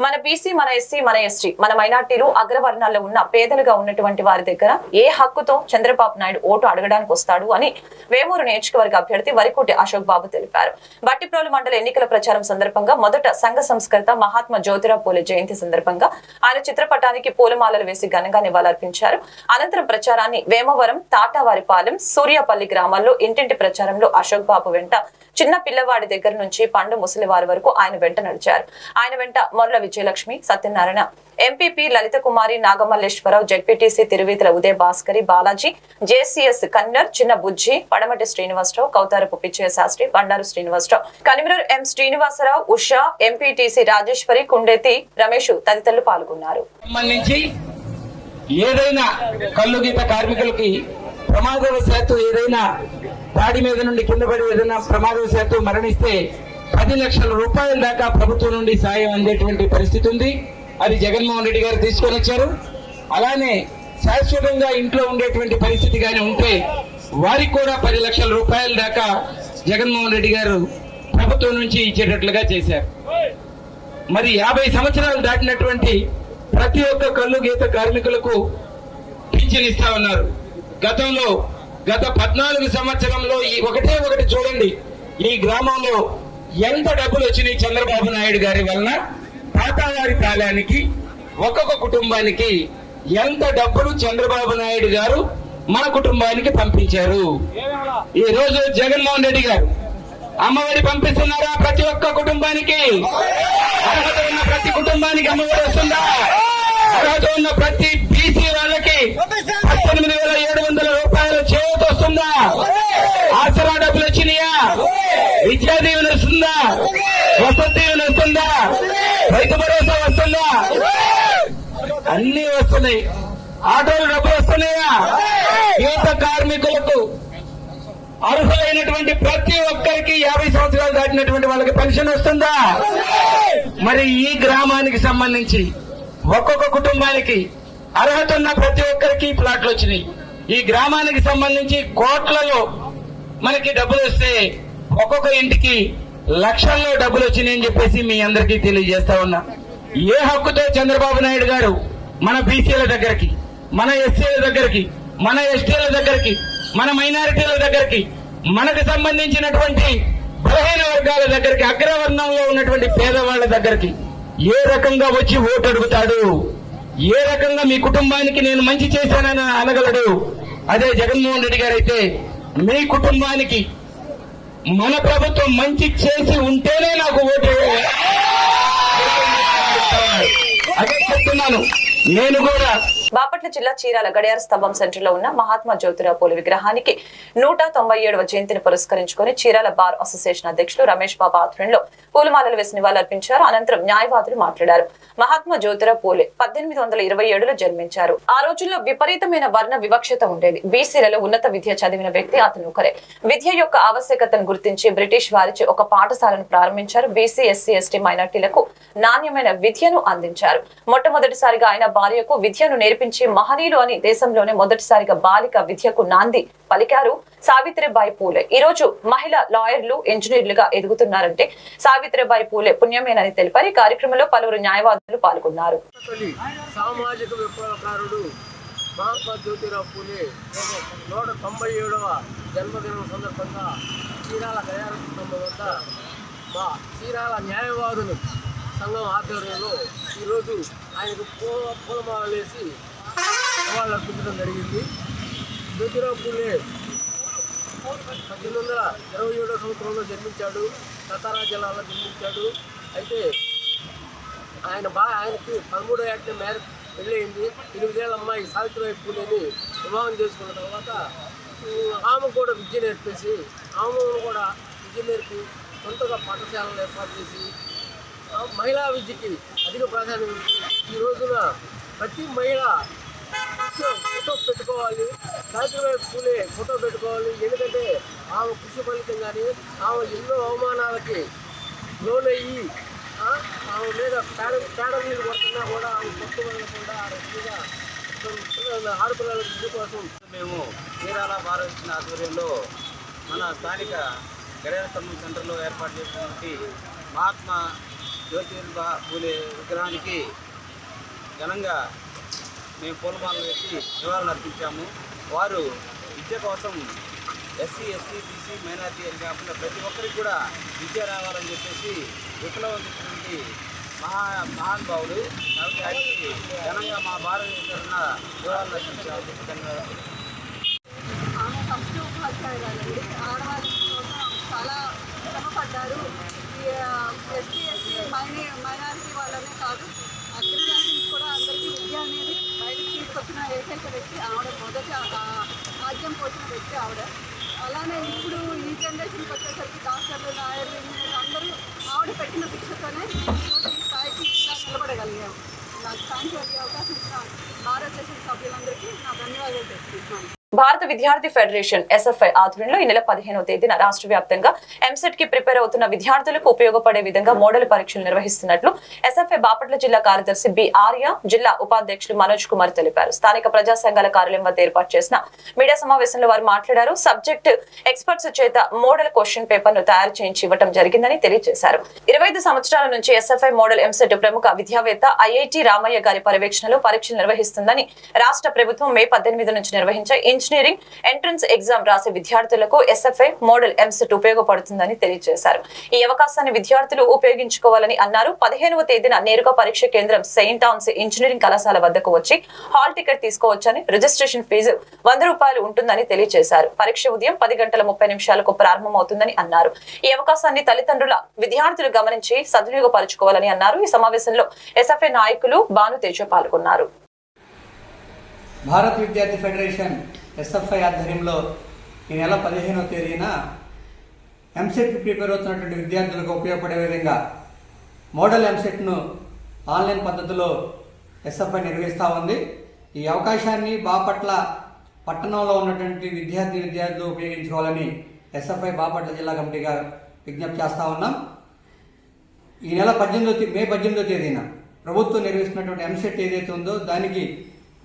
మన బీసీ మన ఎస్సీ మన ఎస్టీ మన మైనార్టీలు అగ్రవర్ణాల్లో ఉన్న పేదలుగా ఉన్నటువంటి వారి దగ్గర ఏ హక్కుతో చంద్రబాబు నాయుడు ఓటు అడగడానికి వస్తాడు అని వేమూరు నియోజకవర్గ అభ్యర్థి వరికోటి అశోక్ బాబు తెలిపారు. బట్టిప్రోలు మండల ఎన్నికల ప్రచారం సందర్భంగా మొదట సంఘ సంస్కర్త మహాత్మా జ్యోతిరావు పూలే జయంతి సందర్భంగా ఆయన చిత్రపటానికి పూలమాలలు వేసి ఘనంగా నివాళులర్పించారు. అనంతరం ప్రచారాన్ని వేమవరం తాటావారిపాలెం సూర్యాపల్లి గ్రామాల్లో ఇంటింటి ప్రచారంలో అశోక్ బాబు వెంట చిన్న పిల్లవాడి దగ్గర నుంచి పండు ముసలి వారి వరకు ఆయన వెంట నడిచారు. ఆయన వెంట Morla Vijayalakshmi Satyanarayana MPP Lalitha Kumari Nageswararao ZPTC Tiruveethula Udaya Bhaskari Balaji JCS కన్నర్ Chinna Bujji Padamati Srinivasarao Kautharapu Pichaiah Sastry Bandaru Srinivasarao. Kanimaruru M Srinivasarao Usha MPTC Rajeswari Kundeti Ramesh తదితరులు పాల్గొన్నారు. ఏదైనా కళ్ళు గీత కార్మికులకి ప్రమాదవశాత్తు ఏదైనా దాడి మీద నుండి కింద పడి ఏదైనా ప్రమాదవశాత్తు మరణిస్తే పది లక్షల రూపాయల దాకా ప్రభుత్వం నుండి సాయం అందేటువంటి పరిస్థితి ఉంది. అది జగన్మోహన్ రెడ్డి గారు తీసుకొని వచ్చారు. అలానే శాశ్వతంగా ఇంట్లో ఉండేటువంటి పరిస్థితి కానీ ఉంటే వారికి కూడా పది లక్షల రూపాయల దాకా జగన్మోహన్ రెడ్డి గారు ప్రభుత్వం నుంచి ఇచ్చేటట్లుగా చేశారు. మరి యాభై సంవత్సరాలు దాటినటువంటి ప్రతి ఒక్క కళ్ళు గీత కార్మికులకు పింఛన్ ఇస్తా ఉన్నారు. గతంలో గత పద్నాలుగు సంవత్సరంలో ఈ ఒకటే ఒకటి చూడండి. ఈ గ్రామంలో ఎంత డబ్బులు వచ్చినాయి చంద్రబాబు నాయుడు గారి వలన? తాతావారి పాలానికి ఒక్కొక్క కుటుంబానికి ఎంత డబ్బులు చంద్రబాబు నాయుడు గారు మన కుటుంబానికి పంపించారు? ఈ రోజు జగన్మోహన్ రెడ్డి గారు అమ్మఒడి పంపిస్తున్నారా ప్రతి ఒక్క కుటుంబానికి? అర్హత ఉన్న ప్రతి కుటుంబానికి అమ్మఒడి వస్తుందా? అర్హత ఉన్న ప్రతి బీసీ వాళ్ళకి పద్దెనిమిది వేల ఏడు వందల విద్యా దీవెన వస్తుందా? వసతి దీవెన వస్తుందా? రైతు భరోసా వస్తుందా? అన్ని వస్తున్నాయి. ఆటోలు డబ్బులు వస్తున్నాయా? యువత కార్మికులకు అర్హులైనటువంటి ప్రతి ఒక్కరికి యాభై సంవత్సరాలు దాటినటువంటి వాళ్ళకి పెన్షన్ వస్తుందా? మరి ఈ గ్రామానికి సంబంధించి ఒక్కొక్క కుటుంబానికి అర్హత ఉన్న ప్రతి ఒక్కరికి ప్లాట్లు వచ్చినాయి. ఈ గ్రామానికి సంబంధించి కోట్లలో మనకి డబ్బులు వస్తే ఒక్కొక్క ఇంటికి లక్షల్లో డబ్బులు వచ్చినాయని చెప్పేసి మీ అందరికీ తెలియజేస్తా ఉన్నా. ఏ హక్కుతో చంద్రబాబు నాయుడు గారు మన బీసీల దగ్గరికి మన ఎస్సీల దగ్గరికి మన ఎస్టీల దగ్గరికి మన మైనారిటీల దగ్గరికి మనకు సంబంధించినటువంటి బలహీన వర్గాల దగ్గరికి అగ్రవర్ణంలో ఉన్నటువంటి పేదవాళ్ళ దగ్గరికి ఏ రకంగా వచ్చి ఓటు అడుగుతాడు? ఏ రకంగా మీ కుటుంబానికి నేను మంచి చేశానని అనగలడు? అదే జగన్మోహన్ రెడ్డి గారైతే మీ కుటుంబానికి మన ప్రభుత్వం మంచి చేసి ఉంటేనే నాకు ఓటు అదే చెప్తున్నాను. నేను కూడా బాపట్ల జిల్లా చీరాల గడియార స్తంభం సెంటర్లో ఉన్న మహాత్మా జ్యోతిరావు పోలి విగ్రహానికి నూట తొంభై ఏడవ జయంతిని పురస్కరించుకుని చీరాల బార్ అసోసియేషన్ అధ్యక్షులు రమేష్ బాబు ఆధ్వర్యంలో పూలమాలలు వేసి నివాళులర్పించారు. అనంతరం న్యాయవాదులు మాట్లాడారు. మహాత్మా జ్యోతిరావు పూలే పద్దెనిమిది వందల ఇరవై ఏడులో జన్మించారు. ఆ రోజుల్లో విపరీతమైన వర్ణ వివక్షత ఉండేది. బీసీలలో ఉన్నత విద్య చదివిన వ్యక్తి అతను ఒకరే. విద్య యొక్క ఆవశ్యకతను గుర్తించి బ్రిటిష్ వారిచే ఒక పాఠశాలను ప్రారంభించారు. బీసీ ఎస్సీ ఎస్టీ మైనార్టీలకు నాణ్యమైన విద్యను అందించారు. మొట్టమొదటిసారిగా ఆయన భార్యకు విద్యను నేర్పి నేర్పించి మహనీయులు అని దేశంలోనే మొదటిసారిగా బాలిక విద్యకు నాంది పలికారు సావిత్రిబాయి పూలే. ఈ రోజు మహిళా లాయర్లు ఇంజనీర్లుగా ఎదుగుతున్నారంటే సావిత్రిబాయి పూలే పుణ్యమేనని తెలిపారు. ఈ కార్యక్రమంలో పలువురు న్యాయవాదులు పాల్గొన్నారు. సామాజిక విప్లవకారుడు మహాత్మా జ్యోతిరావు పూలే నూట తొంభై ఏడవ జన్మదినం సందర్భంగా చీరాల గయాల వద్ద మా చీరాల న్యాయవాదులు సంఘం ఆధ్వర్యంలో ఈరోజు ఆయనకు పూల పూలమాల వేసి సవాళ్ళు అర్పించడం జరిగింది. జ్యోతిరావు పూలే పద్దెనిమిది వందల ఇరవై ఏడవ సంవత్సరంలో జన్మించాడు. సతారా జిల్లాలో జన్మించాడు. అయితే ఆయన బా ఆయనకి పదమూడో ఏట మ్యారేజ్ పెళ్ళయింది. ఎనిమిదేళ్ళ అమ్మాయి సావిత్రిబాయి పూలేని వివాహం చేసుకున్న తర్వాత ఆమె కూడా విద్య నేర్పేసి ఆమె కూడా విద్య నేర్పి సొంతగా పాఠశాలను ఏర్పాటు చేసి మహిళా విద్యకి అధిక ప్రాధాన్యం ఈ రోజున ప్రతి మహిళ ఫోటో పెట్టుకోవాలి. సావిత్రిబాయి పూలే ఫోటో పెట్టుకోవాలి. ఎందుకంటే ఆమె కృషి ఫలితం కానీ ఆమె ఎన్నో అవమానాలకి లోనయ్యి ఆమె మీద పేడ పేడ నీళ్ళు కొడుతున్నా కూడా ఆమె కొట్టుకోకుండా రకంగా ఆడపిల్లల విద్య కోసం మేము చీరాల భారతదేశ ఆధ్వర్యంలో మన స్థానిక గడియార స్తంభం సెంటర్లో ఏర్పాటు చేసినటువంటి మహాత్మా జ్యోతిర్బా పూలే విగ్రహానికి ఘనంగా మేము పూలమాలలు వేసి నివాళులు అర్పించాము. వారు విద్య కోసం ఎస్సీ ఎస్టీ బీసీ మైనార్టీ అని కాకుండా ప్రతి ఒక్కరికి కూడా విద్య రావాలని చెప్పేసి విప్లవించినటువంటి మహా మహానుభావులు కాబట్టి ఆయనకి ఘనంగా మా భారతదేశ తరఫున నివాళులు అర్పించాము ధన్యవాదాలు ఆమె ఫస్ట్ ఉపాధ్యాయురాలండి ఆడవాళ్ళ కోసం చాలా శ్రమపడ్డారు ఈ ఎస్టీ ఎస్టీ మైనీ మైనారిటీ వాళ్ళనే కాదు అగ్రజాతికి కూడా అందరికీ విద్య అనేది బయటకు తీసుకొచ్చిన వ్యక్తి ఆవిడ మొదటి ఆద్యం పోసిన వ్యక్తి ఆవిడ. అలానే ఇప్పుడు ఈ జనరేషన్కి వచ్చేసరికి డాక్టర్లు లాయర్లు ఇంజనీర్లు అందరూ ఆవిడ పెట్టిన భిక్షతోనే ఈ స్థాయికి ఇలా నిలబడగలిగాము నాకు థ్యాంక్ యూ అవకాశం ఇచ్చిన భారతదేశం సభ్యులందరికీ నా ధన్యవాదాలు తెలుసుకుంటున్నాను భారత విద్యార్థి ఫెడరేషన్ ఎస్ఎఫ్ఐ ఆధ్వర్యంలో ఈ నెల పదిహేనవ తేదీన రాష్ట్ర వ్యాప్తంగా ఎంసెట్కి ప్రిపేర్ అవుతున్న విద్యార్థులకు ఉపయోగపడే విధంగా మోడల్ పరీక్షలు నిర్వహిస్తున్నట్లు ఎస్ఎఫ్ఐ బాపట్ల జిల్లా కార్యదర్శి బి ఆర్య జిల్లా ఉపాధ్యక్షులు మనోజ్ కుమార్ తెలిపారు. స్థానిక ప్రజా సంఘాల కార్యాలయం వద్ద ఏర్పాటు చేసిన మీడియా సమావేశంలో వారు మాట్లాడారు. సబ్జెక్ట్ ఎక్స్పర్ట్స్ చేత మోడల్ క్వశ్చన్ పేపర్ను తయారు చేయించి ఇవ్వడం జరిగిందని తెలియజేశారు. ఇరవై ఐదు సంవత్సరాల నుంచి ఎస్ఎఫ్ఐ మోడల్ ఎంసెట్ ప్రముఖ విద్యావేత్త ఐఐటి రామయ్య గారి పర్యవేక్షణలో పరీక్షలు నిర్వహిస్తుందని రాష్ట్ర ప్రభుత్వం మే పద్దెనిమిది నుంచి నిర్వహించే ఇంజనీరింగ్ ఎంట్రన్స్ ఎగ్జామ్ రాసే విద్యార్థులకు ఎస్ఎఫ్ఐ మోడల్ ఎంసెట్ ఉపయోగపడుతుందని తెలియజేశారు. ఈ అవకాశాన్ని విద్యార్థులు ఉపయోగించుకోవాలని అన్నారు. పదిహేనవ తేదీన నేరుగా పరీక్ష కేంద్రం సెయింట్ ఆన్స్ ఇంజనీరింగ్ కళాశాల వద్దకు వచ్చి హాల్ టికెట్ తీసుకోవచ్చని రిజిస్ట్రేషన్ ఫీజు వంద రూపాయలు ఉంటుందని తెలియజేశారు. పరీక్ష ఉదయం పది గంటల ముప్పై నిమిషాలకు ప్రారంభమవుతుందని అన్నారు. ఈ అవకాశాన్ని తల్లిదండ్రుల విద్యార్థులు గమనించి సద్వినియోగపరచుకోవాలని అన్నారు. ఈ సమావేశంలో ఎస్ఎఫ్ఐ నాయకులు భాను తేజ పాల్గొన్నారు. భారత్ విద్యార్థి ఫెడరేషన్ ఎస్ఎఫ్ఐ ఆధ్వర్యంలో ఈ నెల పదిహేనవ తేదీన ఎంసెట్ ప్రిపేర్ అవుతున్నటువంటి విద్యార్థులకు ఉపయోగపడే విధంగా మోడల్ ఎంసెట్ను ఆన్లైన్ పద్ధతిలో ఎస్ఎఫ్ఐ నిర్వహిస్తూ ఉంది. ఈ అవకాశాన్ని బాపట్ల పట్టణంలో ఉన్నటువంటి విద్యార్థి విద్యార్థులు ఉపయోగించుకోవాలని ఎస్ఎఫ్ఐ బాపట్ల జిల్లా కమిటీగా విజ్ఞప్తి చేస్తూ ఉన్నాం. ఈ నెల పద్దెనిమిదో మే పద్దెనిమిదో తేదీన ప్రభుత్వం నిర్వహిస్తున్నటువంటి ఎంసెట్ ఏదైతే ఉందో దానికి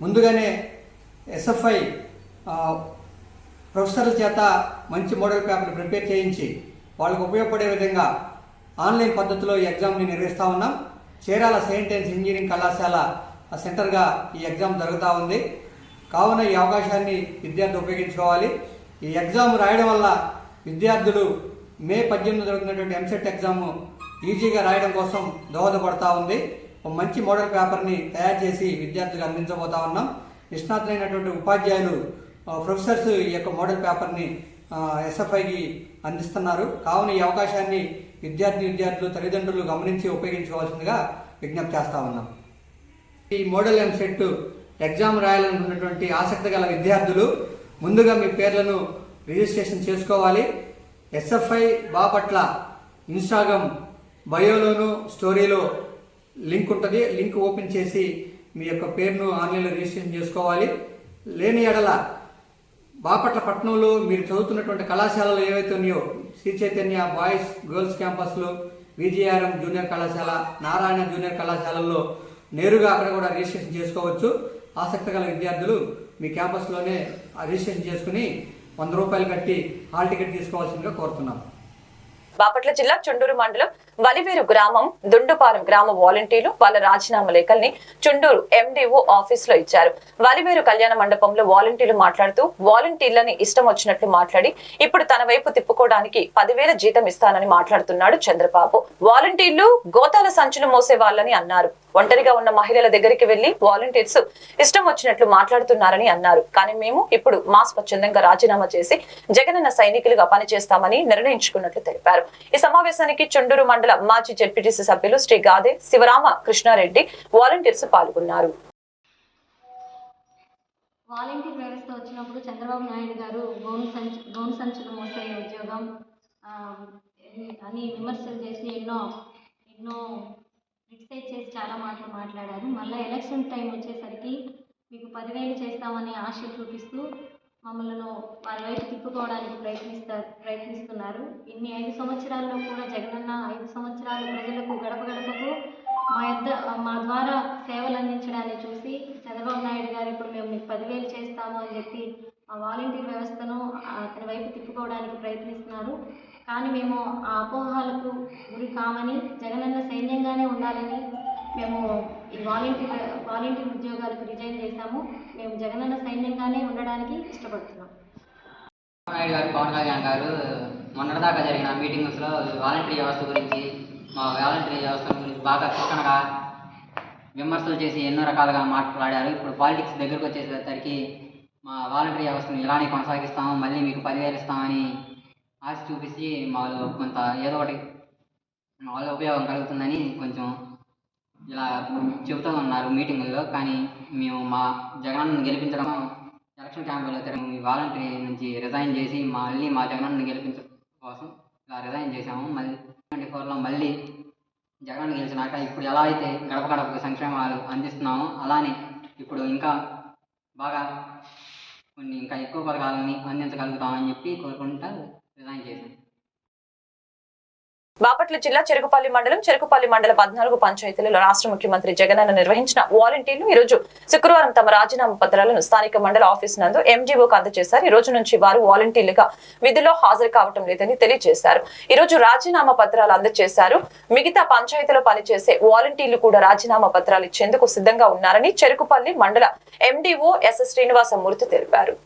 ముందుగానే ఎస్ఎఫ్ఐ ప్రొఫెసర్ల చేత మంచి మోడల్ పేపర్ ప్రిపేర్ చేయించి వాళ్ళకు ఉపయోగపడే విధంగా ఆన్లైన్ పద్ధతిలో ఈ ఎగ్జామ్ని నిర్వహిస్తూ ఉన్నాం. చీరాల సెయింట్ అండ్ ఇంజనీరింగ్ కళాశాల ఆ సెంటర్గా ఈ ఎగ్జామ్ జరుగుతూ ఉంది. కావున ఈ అవకాశాన్ని విద్యార్థులు ఉపయోగించుకోవాలి. ఈ ఎగ్జామ్ రాయడం వల్ల విద్యార్థులు మే పద్దెనిమిది జరుగుతున్నటువంటి ఎంసెట్ ఎగ్జామ్ ఈజీగా రాయడం కోసం దోహదపడతా ఉంది. ఒక మంచి మోడల్ పేపర్ని తయారు చేసి విద్యార్థులకు అందించబోతా ఉన్నాం. నిష్ణాతులైనటువంటి ఉపాధ్యాయులు ప్రొఫెసర్స్ ఈ యొక్క మోడల్ పేపర్ని ఎస్ఎఫ్ఐకి అందిస్తున్నారు. కావున ఈ అవకాశాన్ని విద్యార్థి విద్యార్థులు తల్లిదండ్రులు గమనించి ఉపయోగించుకోవాల్సిందిగా విజ్ఞప్తి చేస్తా ఉన్నాం. ఈ మోడల్ ఎంసెట్ ఎగ్జామ్ రాయాలనుకున్నటువంటి ఆసక్తి గల విద్యార్థులు ముందుగా మీ పేర్లను రిజిస్ట్రేషన్ చేసుకోవాలి. ఎస్ఎఫ్ఐ బాపట్ల ఇన్స్టాగ్రామ్ బయోలోను స్టోరీలో లింక్ ఉంటుంది. లింక్ ఓపెన్ చేసి మీ యొక్క పేరును ఆన్లైన్లో రిజిస్ట్రేషన్ చేసుకోవాలి. లేని ఎడల బాపట్ల పట్టణంలో మీరు చదువుతున్నటువంటి కళాశాలలు ఏవైతే ఉన్నాయో శ్రీ చైతన్య బాయ్స్ గర్ల్స్ క్యాంపస్లో విజయఆర్ఎం జూనియర్ కళాశాల నారాయణ జూనియర్ కళాశాలల్లో నేరుగా అక్కడ కూడా రిజిస్ట్రేషన్ చేసుకోవచ్చు. ఆసక్తి గల విద్యార్థులు మీ క్యాంపస్లోనే రిజిస్ట్రేషన్ చేసుకుని వంద రూపాయలు కట్టి హాల్ టికెట్ తీసుకోవాల్సిందిగా కోరుతున్నాం. బాపట్ల జిల్లా చుండూరు మండలం వలివేరు గ్రామం దుండుపాలెం గ్రామ వాలంటీర్లు వాళ్ళ రాజీనామా లేఖల్ని చుండూరు ఎండిఓ ఆఫీస్లో ఇచ్చారు. వలివేరు కళ్యాణ మండపంలో వాలంటీర్లు మాట్లాడుతూ వాలంటీర్లని ఇష్టం వచ్చినట్లు మాట్లాడి ఇప్పుడు తన వైపు తిప్పుకోవడానికి పదివేల జీతం ఇస్తానని మాట్లాడుతున్నాడు చంద్రబాబు. వాలంటీర్లు గోతాల సంచులు మోసే వాళ్ళని అన్నారు. ఒంటరిగా ఉన్న మహిళల దగ్గరికి వెళ్ళి వాలంటీర్స్ ఇష్టం వచ్చినట్లు మాట్లాడుతున్నారని అన్నారు. కానీ మేము ఇప్పుడు మా స్వచ్ఛందంగా రాజీనామా చేసి జగనన్న సైనికులుగా పనిచేస్తామని నిర్ణయించుకున్నట్లు తెలిపారు. ఈ సమావేశానికి చుండూరు మండలం మాజీ జడ్పీటీసీ సభ్యులు శ్రీ గాదే శివరామ కృష్ణారెడ్డి వాలంటీర్స్ పాల్గొన్నారు. వాలంటీర్ వ్యవస్థ వచ్చినప్పుడు చంద్రబాబు నాయుడు గారు గౌన్ సంచు గౌన్ సంచులు మోసే ఉద్యోగం అని విమర్శలు చేసి ఎన్నో ఎన్నో క్రిటిసైజ్ చేసి చాలా మాటలు మాట్లాడారు. మళ్ళీ ఎలక్షన్ టైం వచ్చేసరికి మీకు పదివేలు చేస్తామని ఆశ చూపిస్తూ మమ్మలను వారి వైపు తిప్పుకోవడానికి ప్రయత్నిస్తారు ప్రయత్నిస్తున్నారు. ఇన్ని ఐదు సంవత్సరాల్లో కూడా జగనన్న ఐదు సంవత్సరాలు ప్రజలకు గడప గడపకు మా యొద్ద మా ద్వారా సేవలు అందించడాన్ని చూసి చంద్రబాబు నాయుడు గారు ఇప్పుడు మేము మీకు పదివేలు చేస్తాము అని చెప్పి ఆ వాలంటీర్ వ్యవస్థను అతని వైపు తిప్పుకోవడానికి ప్రయత్నిస్తున్నారు. కానీ మేము ఆ అపోహాలకు గురి కామని జగనన్న సైన్యంగానే ఉండాలని మేము ఈ వాలంటీర్ వాలంటీర్ ఉద్యోగాలకు రిజైన్ చేశాము. మేము జగనన్న సైన్యంగానే ఉండడానికి ఇష్టపడుతున్నాం. నాయుడు గారు పవన్ కళ్యాణ్ గారు మొన్నటిదాకా జరిగిన మీటింగ్స్లో వాలంటీర్ వ్యవస్థ గురించి మా వాలంటరీ వ్యవస్థ గురించి బాగా చుక్కనగా విమర్శలు చేసి ఎన్నో రకాలుగా మాట్లాడారు ఇప్పుడు పాలిటిక్స్ దగ్గరకు వచ్చేసరికి మా వాలంటీర్ వ్యవస్థను ఇలానే కొనసాగిస్తాము మళ్ళీ మీకు పదివేలు ఇస్తామని ఆశ చూపించి మాలో కొంత ఏదో ఒకటి వాళ్ళ ఉపయోగం కలుగుతుందని కొంచెం ఇలా చెబుతూ ఉన్నారు మీటింగుల్లో కానీ మేము మా జగనన్నను గెలిపించడం ఎలక్షన్ క్యాంపులో తిరిగి మీ వాలంటీర్ నుంచి రిజైన్ చేసి మళ్ళీ మా జగనన్నను గెలిపించడం కోసం ఇలా రిజైన్ చేశాము. మళ్ళీ ట్వంటీ ఫోర్లో మళ్ళీ జగన్ గెలిచినాక ఇప్పుడు ఎలా అయితే గడప గడపకు సంక్షేమాలు అందిస్తున్నామో అలానే ఇప్పుడు ఇంకా బాగా కొన్ని ఇంకా ఎక్కువ పథకాలని అందించగలుగుతామని చెప్పి కోరుకుంటా రిజైన్ చేశాను. బాపట్ల జిల్లా చెరుకుపల్లి మండలం చెరుకుపల్లి మండల పద్నాలుగు పంచాయతీలలో రాష్ట్ర ముఖ్యమంత్రి జగనన్న నిర్వహించిన వాలంటీర్లు ఈ రోజు శుక్రవారం తమ రాజీనామా పత్రాలను స్థానిక మండల ఆఫీస్ నందు ఎంజీఓకు అందజేశారు. ఈ రోజు నుంచి వారు వాలంటీర్లుగా విధుల్లో హాజరు కావటం లేదని తెలియజేశారు. ఈ రోజు రాజీనామా పత్రాలు అందజేశారు. మిగతా పంచాయతీలో పనిచేసే వాలంటీర్లు కూడా రాజీనామా పత్రాలు ఇచ్చేందుకు సిద్ధంగా ఉన్నారని చెరుకుపల్లి మండల ఎండీఓ ఎస్ శ్రీనివాసమూర్తి తెలిపారు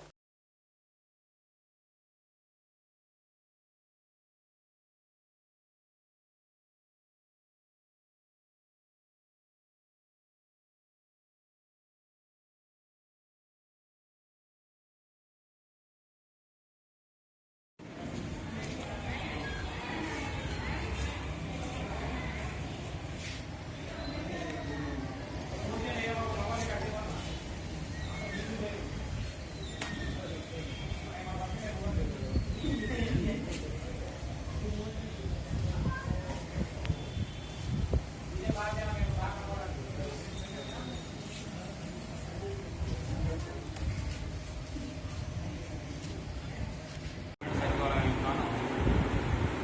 సచివాలయం గాను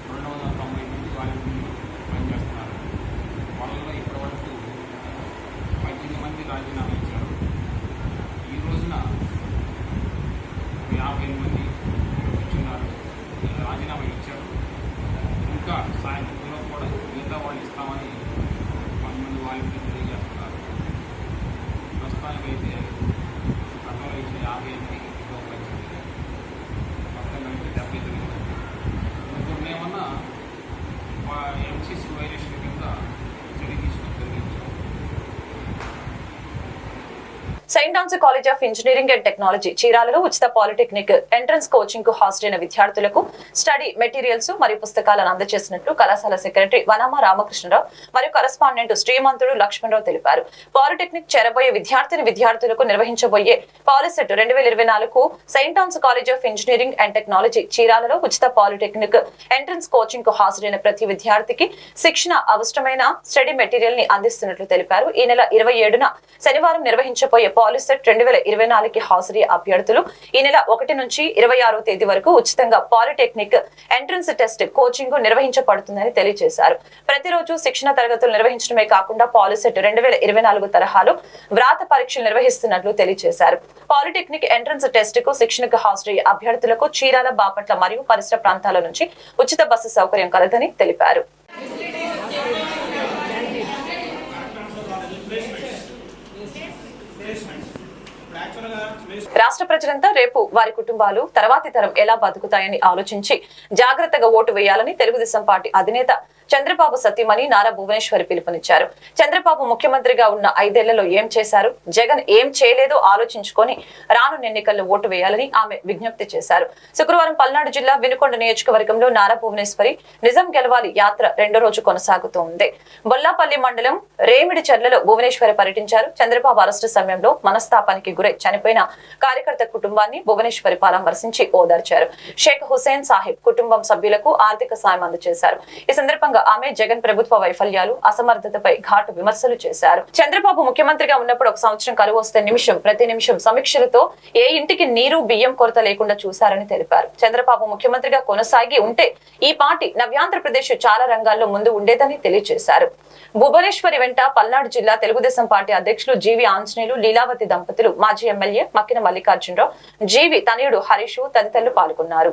రెండు వందల తొంభై మంది వాలంటీర్లు పనిచేస్తున్నారు వాళ్ళలో ఇప్పటివరకు పద్దెనిమిది మంది రాజీనామా ఇచ్చారు ఈ రోజున యాభై మంది కూర్చున్నారు రాజీనామా ఇచ్చారు ఇంకా సాయంత్రంలో కూడా మిగతా వాళ్ళు ఇస్తామని కొంతమంది వాలంటీర్లు తెలియజేస్తున్నారు ప్రస్తుతానికైతే గతంలో ఇచ్చిన యాభై ఎనిమిది ఇంకో పద్దెనిమిది మొత్తం కలిపి డెబ్బై తొమ్మిది ముగ్గురు ఏమన్నా ఎంసీసీ వైలేషన్ కింద చర్య తీసుకుని తొలగించాం saint Ann's college of engineering and technology చీరాలలో ఉచిత పాలిటెక్నిక్ ఎంట్రన్స్ కోచింగ్కు హాజరైన విద్యార్థులకు స్టడీ మెటీరియల్స్ మరియు పుస్తకాలను అందజేసినట్లు కళాశాల సెక్రటరీ వనమ రామకృష్ణరావు మరియు కరస్పాండెంట్ శ్రీమంతుడు లక్ష్మణరావు తెలిపారు. పాలిటెక్నిక్ చేరబోయే విద్యార్థిని విద్యార్థులకు నిర్వహించబోయే పాలిసెట్ రెండు వేల ఇరవై నాలుగు saint Ann's college of engineering and technology చీరాలలో ఉచిత పాలిటెక్నిక్ ఎంట్రన్స్ కోచింగ్కు హాజరైన ప్రతి విద్యార్థికి శిక్షణ అవసరమైన స్టడీ మెటీరియల్ని అందిస్తున్నట్లు తెలిపారు. ఈ నెల ఇరవై ఏడున శనివారం నిర్వహించబోయే పాలిసెట్ రెండు వేల ఇరవై నాలుగుకి హాజరీ అభ్యర్థులు ఈ నెల ఒకటి నుంచి ఇరవై ఆరో తేదీ వరకు ఉచితంగా పాలిటెక్నిక్ ఎంట్రన్స్ టెస్ట్ కోచింగ్ నిర్వహించబడుతుందని తెలియజేశారు. ప్రతిరోజు శిక్షణ తరగతులు నిర్వహించడమే కాకుండా పాలిసెట్ రెండు వేల ఇరవై నాలుగు తరహాలో వ్రాత పరీక్షలు నిర్వహిస్తున్నట్లు తెలియజేశారు. పాలిటెక్నిక్ ఎంట్రన్స్ టెస్ట్కు శిక్షణకు హాజరయ్యే అభ్యర్థులకు చీరాల బాపట్ల మరియు పరిసర ప్రాంతాల నుంచి ఉచిత బస్సు సౌకర్యం కలదని తెలిపారు. రాష్ట్ర ప్రజలంతా రేపు వారి కుటుంబాలు తర్వాతి తరం ఎలా బతుకుతాయని ఆలోచించి జాగ్రత్తగా ఓటు వేయాలని తెలుగుదేశం పార్టీ అధినేత చంద్రబాబు సతీమణి నారా భువనేశ్వరి పిలుపునిచ్చారు. చంద్రబాబు ముఖ్యమంత్రిగా ఉన్న ఐదేళ్ళలో ఏం చేశారు? జగన్ ఏం చేయలేదో ఆలోచించుకొని రానున్న ఎన్నికల్లో ఓటు వేయాలని ఆమె విజ్ఞప్తి చేశారు. శుక్రవారం పల్నాడు జిల్లా వినుకొండ నియోజకవర్గంలో నారా భువనేశ్వరి నిజం గెలవాలి యాత్ర రెండో రోజు కొనసాగుతూ ఉంది. బొల్లాపల్లి మండలం రేమిడి చెర్లలో భువనేశ్వరి పర్యటించారు. చంద్రబాబు అరెస్టు సమయంలో మనస్తాపానికి గురై చనిపోయిన కార్యకర్త కుటుంబాన్ని భువనేశ్వరి పరామర్శించి ఓదార్చారు. షేక్ హుసేన్ సాహిబ్ కుటుంబం సభ్యులకు ఆర్థిక సాయం అందజేశారు. ఈ సందర్భంగా ఆమె జగన్ ప్రభుత్వ వైఫల్యాలు అసమర్థతపై ఘాటు విమర్శలు చేశారు. చంద్రబాబు ముఖ్యమంత్రిగా ఉన్నప్పుడు ఒక సంవత్సరం కరువు వస్తే నిమిషం ప్రతి నిమిషం సమీక్షలతో ఏ ఇంటికి నీరు బియ్యం కొరత లేకుండా చూశారని తెలిపారు. చంద్రబాబు ముఖ్యమంత్రిగా కొనసాగి ఉంటే ఈ పార్టీ నవ్యాంధ్రప్రదేశ్ చాలా రంగాల్లో ముందు ఉండేదని తెలియజేశారు. భువనేశ్వరి వెంట పల్నాడు జిల్లా తెలుగుదేశం పార్టీ అధ్యక్షులు జీవి ఆంజనేయులు లీలావతి దంపతులు మాజీ ఎమ్మెల్యే మక్కిన మల్లికార్జునరావు జీవి తనయుడు హరీష్ తదితరులు పాల్గొన్నారు.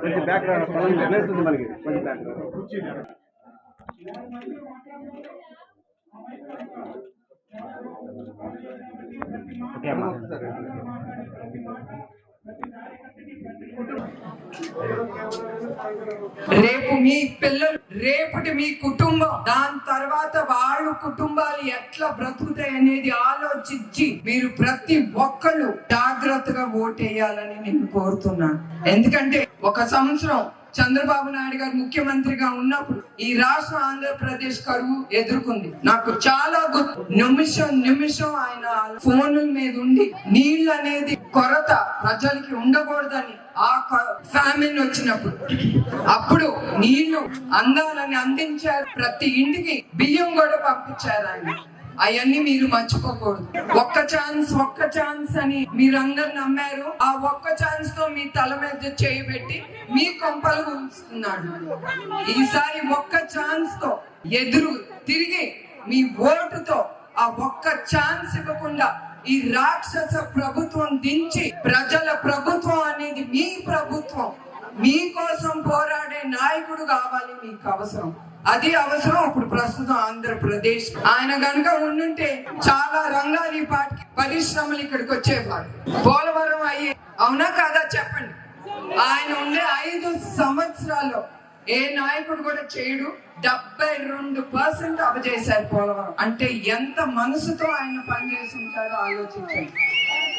కొంచెం బ్యాక్ ప్లేస్ ఉంది మనకి కొంచెం బ్యాక్ ఓకే అమ్మా. రేపు మీ పిల్లలు రేపటి మీ కుటుంబం దాని తర్వాత వాళ్ళ కుటుంబాలు ఎట్లా బ్రతుకుతాయి అనేది ఆలోచించి మీరు ప్రతి ఒక్కళ్ళు జాగ్రత్తగా ఓటేయాలని నేను కోరుతున్నాను. ఎందుకంటే ఒక సంవత్సరం చంద్రబాబు నాయుడు గారు ముఖ్యమంత్రిగా ఉన్నప్పుడు ఈ రాష్ట్ర ఆంధ్రప్రదేశ్ కరువు ఎదుర్కొంది. నాకు చాలా గుర్తు. నిమిషం నిమిషం ఆయన ఫోన్ల మీద ఉండి నీళ్ళు అనేది కొరత ప్రజలకి ఉండకూడదని ఆ ఫ్యామిలీ వచ్చినప్పుడు. అప్పుడు నీళ్ళు అందాలని అందించారు. ప్రతి ఇంటికి బియ్యం కూడా పంపించారు ఆయన. అవన్నీ మీరు మర్చిపోకూడదు. ఒక్క ఛాన్స్ ఒక్క ఛాన్స్ అని మీరందరు నమ్మారు. ఆ ఒక్క ఛాన్స్తో మీ తల మీద చేయబెట్టి మీ కొంపలు ఉంచుతున్నాడు. ఈసారి ఒక్క ఛాన్స్తో ఎదురు తిరిగి మీ ఓటుతో ఆ ఒక్క ఛాన్స్ ఇవ్వకుండా ఈ రాక్షస ప్రభుత్వం దించి ప్రజల ప్రభుత్వం అనేది మీ ప్రభుత్వం. మీకోసం పోరాడే నాయకుడు కావాలి మీకు అవసరం. అది అవసరం ఇప్పుడు ప్రస్తుతం ఆంధ్రప్రదేశ్. ఆయన గనుక ఉండుంటే చాలా రంగాలు ఈ పాటికి పరిశ్రమలు ఇక్కడికి వచ్చేవారు. పోలవరం అయ్యే అవునా కాదా చెప్పండి. ఆయన ఉండే ఐదు సంవత్సరాల్లో ఏ నాయకుడు కూడా చేయడు. డెబ్బై రెండు పర్సెంట్ అవజేశారు పోలవరం. అంటే ఎంత మనసుతో ఆయన పనిచేసి ఉంటాడో ఆలోచించండి.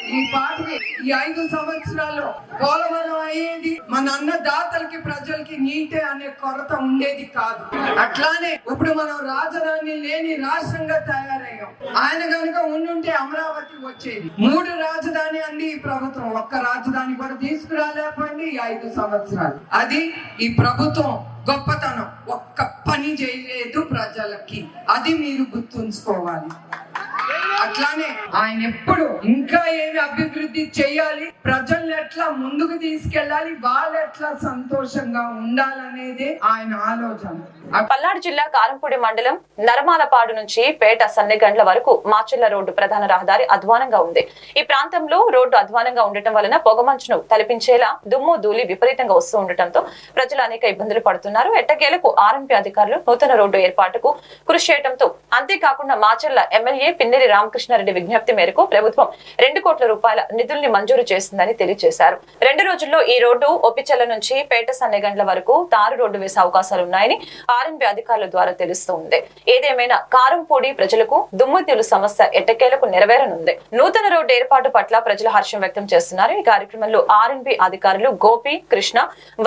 ఈ పాటకి ఈ ఐదు సంవత్సరాల్లో పోలవరం అయ్యేది మన అన్నదాతలకి ప్రజలకి నీటే అనే కొరత ఉండేది కాదు. అట్లానే ఇప్పుడు మనం రాజధాని లేని రాష్ట్రంగా తయారయ్యాం. ఆయన కనుక ఉండుంటే అమరావతి వచ్చేది. మూడు రాజధాని అంది ఈ ప్రభుత్వం. ఒక్క రాజధాని కూడా తీసుకురాలేకపోయింది ఈ ఐదు సంవత్సరాలు. అది ఈ ప్రభుత్వం గొప్పతనం. ఒక్క పని చేయలేదు ప్రజలకి. అది మీరు గుర్తుంచుకోవాలి. అట్లానే ఆయన ఎప్పుడు ఇంకా ఏమి అభివృద్ధి చేయాలి? ప్రజల్ని ఎట్లా ముందుకు తీసుకెళ్ళాలి? వాళ్ళు ఎట్లా సంతోషంగా ఉండాలనేది ఆయన ఆలోచన. పల్నాడు జిల్లా కారంపూడి మండలం నరమాలపాడు నుంచి పేట సన్నెగండ్ల వరకు మాచిల్ల రోడ్డు ప్రధాన రహదారి అధ్వానంగా ఉంది. ఈ ప్రాంతంలో రోడ్డు అధ్వానంగా ఉండటం వలన పొగమంచును తలపించేలా దుమ్ము ధూళి విపరీతంగా వస్తూ ఉండటంతో ప్రజలు అనేక ఇబ్బందులు పడుతున్నారు. ఎట్టకేలకు ఆర్ఎంపీ అధికారులు నూతన రోడ్డు ఏర్పాటుకు కృషి చేయడంతో అంతేకాకుండా మాచర్ల ఎమ్మెల్యే పిన్నెరి రామ్ రామకృష్ణారెడ్డి విజ్ఞప్తి మేరకు ప్రభుత్వం రెండు కోట్ల రూపాయల నిధుల్ని మంజూరు చేసిందని తెలియజేశారు. రెండు రోజుల్లో ఈ రోడ్డు ఒప్పిచెల్ల నుంచి పేట సన్నెగండ్ల వరకు తారు రోడ్డు వేసే అవకాశాలు ఉన్నాయని ఆర్ఎంపీ అధికారుల ద్వారా తెలుస్తోంది. ఏదేమైనా కారంపూడి ప్రజలకు దుమ్ముతీలు సమస్య ఎట్టకేలకు నెరవేరనుంది. నూతన రోడ్డు ఏర్పాటు పట్ల ప్రజలు హర్షం వ్యక్తం చేస్తున్నారు. ఈ కార్యక్రమంలో ఆర్ఎంపీ అధికారులు గోపి కృష్ణ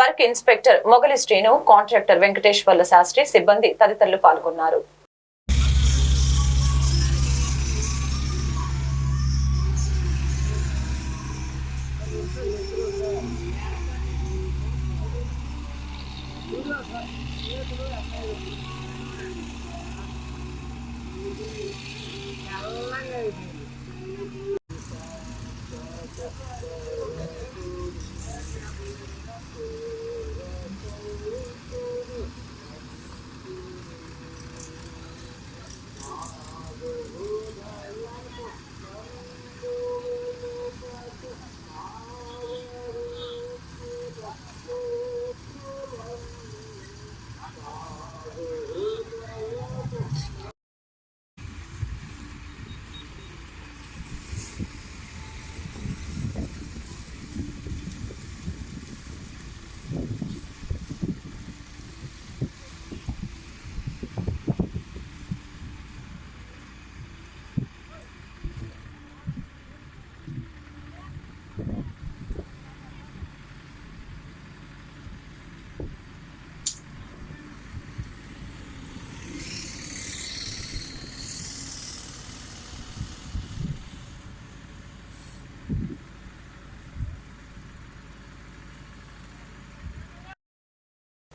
వర్క్ ఇన్స్పెక్టర్ మొగలి శ్రీను కాంట్రాక్టర్ వెంకటేశ్వర్ల శాస్త్రి సిబ్బంది తదితరులు పాల్గొన్నారు.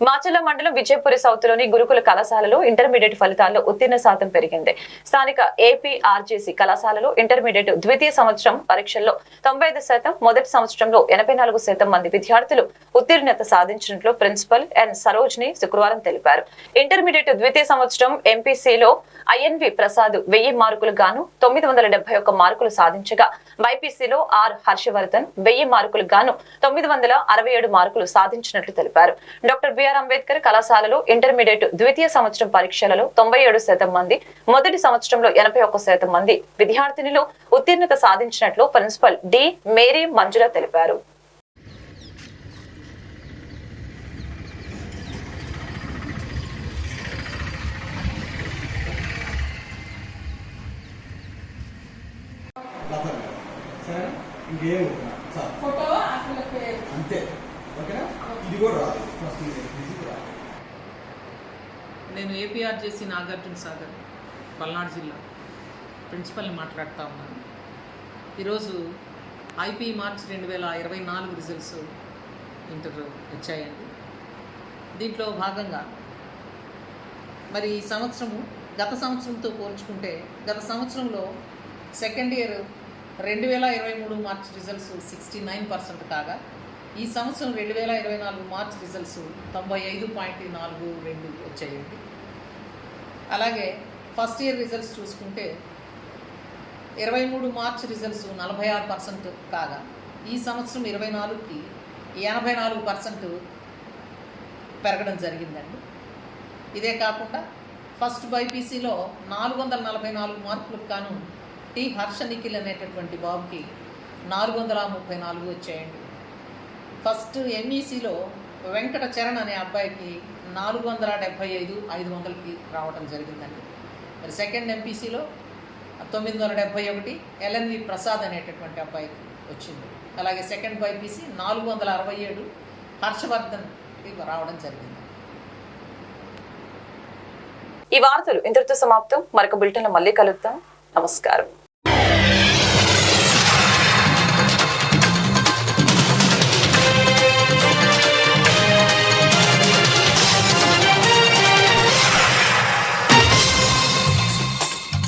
మాచల మండలం విజయపురి సౌత్లోని గురుకుల కళాశాలలో ఇంటర్మీడియట్ ఫలితాల్లో ఉత్తీర్ణ శాతం పెరిగింది. స్థానిక ఏపీఆర్జేసీ కళాశాలలో ఇంటర్మీడియట్ ద్వితీయ సంవత్సరం పరీక్షల్లో తొంభై ఐదు శాతం మొదటి సంవత్సరంలో ఎనభై శాతం మంది విద్యార్థులు ఉత్తీర్ణత సాధించినట్లు ప్రిన్సిపల్ ఎన్ సరోజ్ని శుక్రవారం తెలిపారు. ఇంటర్మీడియట్ ద్వితీయ సంవత్సరం ఎంపీసీలో ఐఎన్వి ప్రసాద్ వెయ్యి మార్కులు గాను తొమ్మిది వందల డెబ్బై ఒక్క మార్కులు సాధించగా బైపీసీలో ఆర్ హర్షవర్ధన్ వెయ్యి మార్కులు గాను తొమ్మిది వందల అరవై ఏడు మార్కులు సాధించినట్లు తెలిపారు. డాక్టర్ బిఆర్ అంబేద్కర్ కళాశాలలో ఇంటర్మీడియట్ ద్వితీయ సంవత్సరం పరీక్షలలో తొంభై ఏడు శాతం మంది మొదటి సంవత్సరంలో ఎనభై ఒక్క శాతం మంది విద్యార్థినులు ఉత్తీర్ణత సాధించినట్లు ప్రిన్సిపల్ డి మేరీ మంజుల తెలిపారు. ఇంకేం ఫోటో అంతే ఓకేనా ఇది కూడా రాదు ఫస్ట్ ఇది రాదు నేను ఏపీఆర్జేసీ నాగార్జున సాగర్ పల్నాడు జిల్లా ప్రిన్సిపల్ని మాట్లాడుతూ ఉన్నాను. ఈరోజు ఐపీ మార్చ్ రెండు వేల ఇరవై నాలుగు రిజల్ట్స్ ఇంటర్ వచ్చాయండి. దీంట్లో భాగంగా మరి ఈ సంవత్సరము గత సంవత్సరంతో పోల్చుకుంటే గత సంవత్సరంలో సెకండ్ ఇయర్ రెండు వేల ఇరవై మూడు March results sixty nine percent కాగా ఈ సంవత్సరం రెండు వేల ఇరవై నాలుగు మార్చ్ రిజల్ట్స్ తొంభై ఐదు పాయింట్ నాలుగు రెండు వచ్చాయండి. అలాగే ఫస్ట్ ఇయర్ రిజల్ట్స్ చూసుకుంటే ఇరవై మూడు మార్చ్ రిజల్ట్స్ నలభై ఆరు పర్సెంట్ కాగా ఈ సంవత్సరం ఇరవై నాలుగుకి ఎనభై నాలుగు పర్సెంట్ పెరగడం జరిగిందండి. ఇదే కాకుండా ఫస్ట్ బైపీసీలో నాలుగు వందల నలభై నాలుగు మార్కులకు కాను టి హర్ష నిఖిల్ అనేటటువంటి బాబుకి నాలుగు వందల ముప్పై నాలుగు వచ్చాయండి. ఫస్ట్ ఎంఈసీలో వెంకట చరణ్ అనే అబ్బాయికి నాలుగు వందల డెబ్భై ఐదు ఐదు వందలకి రావడం జరిగిందండి. మరి సెకండ్ ఎంపీసీలో తొమ్మిది వందల డెబ్భై ఒకటి ఎల్ఎన్వి ప్రసాద్ అనేటటువంటి అబ్బాయికి వచ్చింది. అలాగే సెకండ్ బైపీసీ నాలుగు వందల అరవై ఏడు హర్షవర్ధన్ రావడం జరిగింది. ఈ వార్తలు ఇంతటితో సమాప్తం. మరొక బులెటిన్లో మళ్ళీ కలుద్దాం. నమస్కారం.